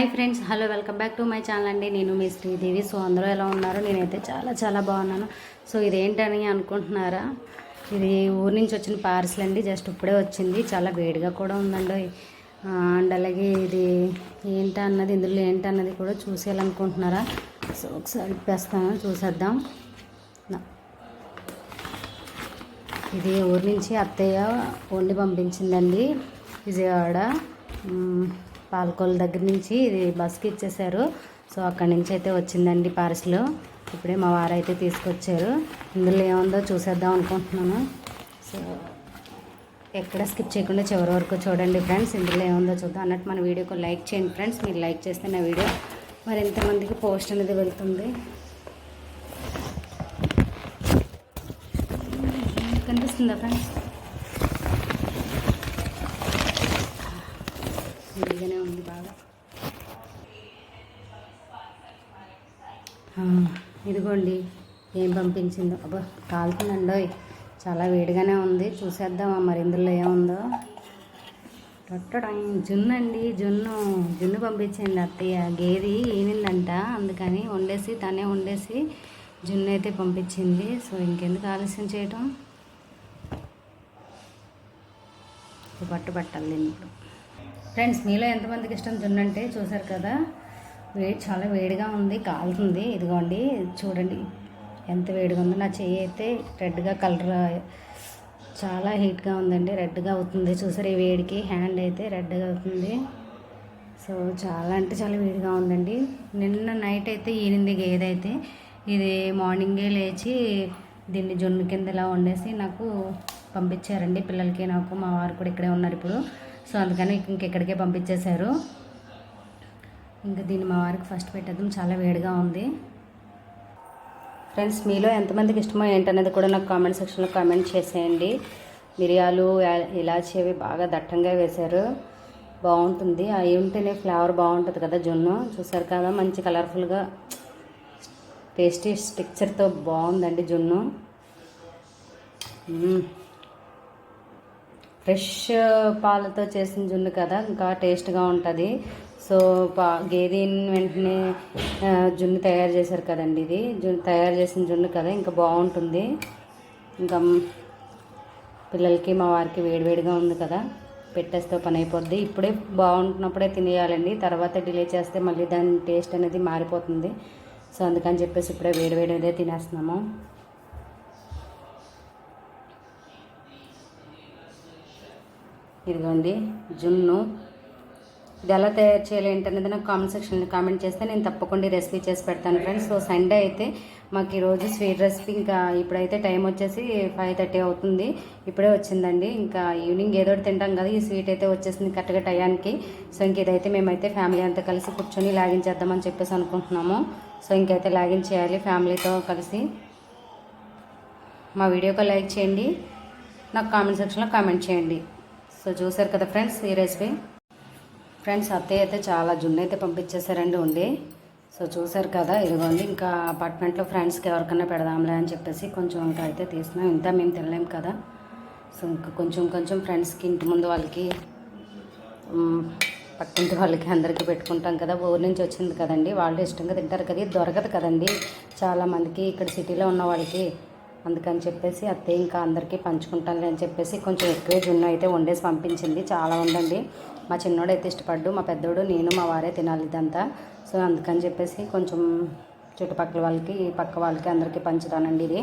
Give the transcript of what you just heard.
Hi friends hello welcome back to my channel అండి. నేను మీ Sridevi. So అందరూ ఎలా ఉన్నారు? నేనైతే చాలా చాలా బాగున్నాను. సో ఇదేంటని అనుకుంటున్నారా? ఇది ఊరి నుంచి వచ్చిన పార్సల్ అండి. జస్ట్ ఇప్పుడే వచ్చింది. చాలా వేడిగా కూడా ఉందండి. అండ్ అలాగే ఇది ఏంటి అన్నది ఇందులో ఏంటి అన్నది కూడా చూసేయాలనుకుంటున్నారా? సో ఒకసారి ఇప్పేస్తాను. చూసేద్దాం. ఇది ఊరి నుంచి అత్తయ్య ఓన్లీ పంపించిందండి. విజయవాడ. మ్, పాలకొల్లు దగ్గర నుంచి ఇది బస్కి ఇచ్చేసారు. సో అక్కడి నుంచి అయితే వచ్చిందండి పార్సిల్. ఇప్పుడే మా వారు అయితే తీసుకొచ్చారు. ఇందులో ఏముందో చూసేద్దాం అనుకుంటున్నాను. సో ఎక్కడ స్కిప్ చేయకుండా చివరి వరకు చూడండి ఫ్రెండ్స్. ఇందులో ఏముందో చూద్దాం. అన్నట్టు మన వీడియోకి లైక్ చేయండి ఫ్రెండ్స్. మీరు లైక్ చేస్తే నా వీడియో మరి ఎంతమందికి పోస్ట్ అనేది వెళ్తుంది. కనిపిస్తుందా ఫ్రెండ్స్? వేడిగానే ఉంది బాగా. ఇదిగోండి ఏం పంపించిందో. అబ్బా కాలుతుందండోయ్ చాలా వేడిగానే ఉంది. చూసేద్దామా మరి ఇందులో ఏముందో. జున్ను అండి జున్ను. జున్ను పంపించింది అత్తయ్య. గేది ఈనిందంట. అందుకని వండేసి తనే వండేసి జున్ను అయితే పంపించింది. సో ఇంకెందుకు ఆలస్యం చేయటం? పట్టు పట్టాలి దీన్ని ఇప్పుడు. ఫ్రెండ్స్ మీలో ఎంతమందికి ఇష్టం జున్ను చూసారు కదా? వేడి చాలా వేడిగా ఉంది కాలుతుంది. ఇదిగోండి చూడండి. ఎంత వేడిగా ఉందో. నా చెయ్యి అయితే రెడ్గా కలర్ చాలా హీట్గా ఉందండి. రెడ్గా అవుతుంది. చూసారు ఈ వేడికి? హ్యాండ్ అయితే రెడ్గా అవుతుంది. సో చాలా అంటే చాలా వేడిగా ఉందండి. నిన్న నైట్ అయితే ఈనింది గేదైతే ఇది మార్నింగే లేచి దీన్ని జొన్ను కింద ఇలా వండేసి నాకు పంపించారండి పిల్లలకి నాకు మా వారు కూడా ఇక్కడే ఉన్నారు ఇప్పుడు. సో అందుకని ఇంకెక్కడికే పంపించేశారు. ఇంకా దీన్ని మా వారికి ఫస్ట్ పెట్టేద్దాం చాలా వేడిగా ఉంది. ఫ్రెండ్స్ మీలో ఎంతమందికి ఇష్టమో ఏంటనేది కూడా నాకు కామెంట్ సెక్షన్లో కామెంట్ చేసేయండి. మిరియాలు ఇలాచి అవి బాగా దట్టంగా వేశారు. బాగుంటుంది. అవి ఉంటేనే ఫ్లేవర్ బాగుంటుంది కదా జున్ను. చూసారు కదా మంచి కలర్ఫుల్గా టేస్టీ స్టిక్చర్తో బాగుందండి జున్ను. ఫ్రెష్ పాలతో చేసిన జున్ను కదా ఇంకా టేస్ట్గా ఉంటుంది. సో పా గేదె వెంటనే జున్ను తయారు చేశారు కదండి ఇది. జున్ను తయారు చేసిన జున్ను కదా ఇంకా బాగుంటుంది. ఇంకా పిల్లలకి మా వారికి వేడివేడిగా ఉంది కదా పెట్టేస్తే పని అయిపోద్ది. ఇప్పుడే బాగుంటున్నప్పుడే తినేయాలండి. తర్వాత డిలే చేస్తే మళ్ళీ దాని టేస్ట్ అనేది మారిపోతుంది. సో అందుకని చెప్పేసి ఇప్పుడే వేడివేడిదే తినేస్తున్నాము. ఇదిగోండి జున్ను. ఇది ఎలా తయారు చేయాలి ఏంటనేది నాకు కామెంట్ సెక్షన్లో కామెంట్ చేస్తే నేను తప్పకుండా రెసిపీ చేసి పెడతాను ఫ్రెండ్స్ సో సండే అయితే మాకు ఈరోజు స్వీట్ రెసిపీ ఇంకా ఇప్పుడైతే టైం వచ్చేసి ఫైవ్ థర్టీ అవుతుంది. ఇప్పుడే వచ్చిందండి. ఇంకా ఈవినింగ్ ఏదో ఒకటి తింటాం కదా ఈ స్వీట్ అయితే వచ్చేసింది కరెక్ట్గా టయానికి. సో ఇంక ఇదైతే మేమైతే ఫ్యామిలీ అంతా కలిసి కూర్చొని లాగించేద్దామని చెప్పేసి అనుకుంటున్నాము. సో ఇంకైతే లాగిన్ చేయాలి ఫ్యామిలీతో కలిసి. మా వీడియోకి లైక్ చేయండి. నాకు కామెంట్ సెక్షన్లో కామెంట్ చేయండి. సో చూసారు కదా ఫ్రెండ్స్ ఈ రెసిపీ ఫ్రెండ్స్ అత్తయ్య అయితే చాలా జున్ను అయితే పంపించేశారండి ఉండి. సో చూసారు కదా ఇదిగోండి ఇంకా అపార్ట్మెంట్లో ఫ్రెండ్స్కి ఎవరికైనా పెడదాంలే అని చెప్పేసి కొంచెం ఇంకా అయితే తీసినాం ఇంత మేము తినలేం కదా. సో ఇంకా కొంచెం కొంచెం ఫ్రెండ్స్కి ఇంటి ముందు వాళ్ళకి పక్కింటి వాళ్ళకి అందరికీ పెట్టుకుంటాం కదా. ఊరి నుంచి వచ్చింది కదండి వాళ్ళు ఇష్టంగా తింటారు కదా. దొరకదు కదండి. చాలామందికి ఇక్కడ సిటీలో ఉన్న వాళ్ళకి అందుకని చెప్పేసి అత్తయ్య ఇంకా అందరికీ పంచుకుంటానులే అని చెప్పేసి కొంచెం ఎక్కువే జున్ను అయితే వండేసి పంపించింది. చాలా ఉందండి. మా చిన్నోడు అయితే ఇష్టపడ్డు మా పెద్దోడు నేను మా వారే తినాలి ఇదంతా. సో అందుకని చెప్పేసి కొంచెం చుట్టుపక్కల వాళ్ళకి పక్క వాళ్ళకి అందరికీ పంచుతానండి ఇది.